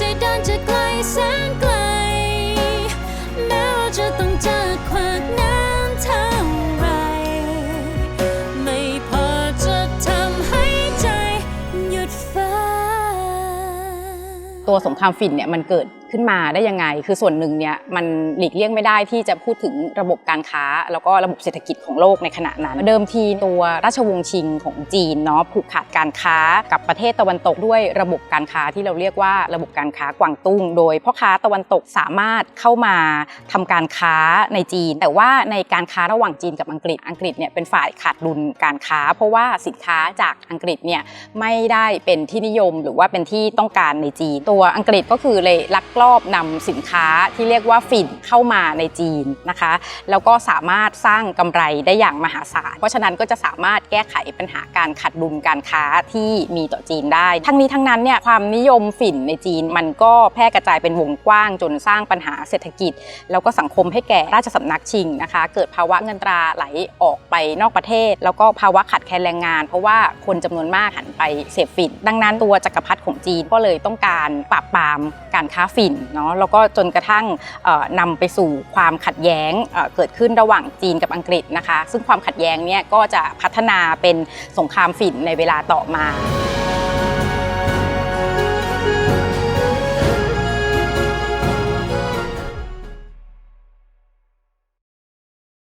ที่เดินจะไกลแสนไกล แม้ว่าจะต้องเจอขวากน้ำเท่าไร ไม่พอจะทำให้ใจหยุดฝัน ตัวสงครามฝิ่นเนี่ยมันเกิด ขึ้นมาได้ยังไง คือส่วนหนึ่งเนี่ยมันหลีกเลี่ยงไม่ได้ที่จะพูดถึงระบบการค้า แล้วก็ระบบเศรษฐกิจของโลกในขณะนั้น เดิมทีตัวราชวงศ์ชิงของจีนเนาะผูกขาดการค้ากับประเทศตะวันตกด้วยระบบการค้าที่เราเรียกว่าระบบการค้ากวางตุ้ง โดยพ่อค้าตะวันตกสามารถเข้ามาทำการค้าในจีน แต่ว่าในการค้าระหว่างจีนกับอังกฤษอังกฤษเนี่ยเป็นฝ่ายขาดดุลการค้า เพราะว่าสินค้าจากอังกฤษเนี่ยไม่ได้เป็นที่นิยมหรือว่าเป็นที่ต้องการในจีนตัวอังกฤษก็คือเลยลักลอบนำสินค้าที่เรียกว่าฝิ่นเข้ามาในจีนนะคะ แล้วก็สามารถสร้างกำไรได้อย่างมหาศาล เพราะฉะนั้นก็จะสามารถแก้ไขปัญหาการขัดดุลการค้าที่มีต่อจีนได้ ทั้งนี้ทั้งนั้นเนี่ยความนิยมฝิ่นในจีน มันก็แพร่กระจายเป็นวงกว้างจนสร้างปัญหาเศรษฐกิจ แล้วก็สังคมให้แก่ราชสำนักชิงนะคะ เกิดภาวะเงินตราไหลออกไปนอกประเทศ แล้วก็ภาวะขาดแคลนแรงงาน เพราะว่าคนจำนวนมากหันไปเสพฝิ่นดังนั้นตัวจักรพรรดิของจีนก็เลยต้องการปราบปรามการค้าฝิ่นเนาะแล้วก็จนกระทั่งเอ่อนำไปสู่ความขัดแย้งเอ่อเกิดขึ้นระหว่างจีนกับอังกฤษนะคะ ซึ่งความขัดแย้งเนี่ยก็จะพัฒนาเป็นสงครามฝิ่นในเวลาต่อมา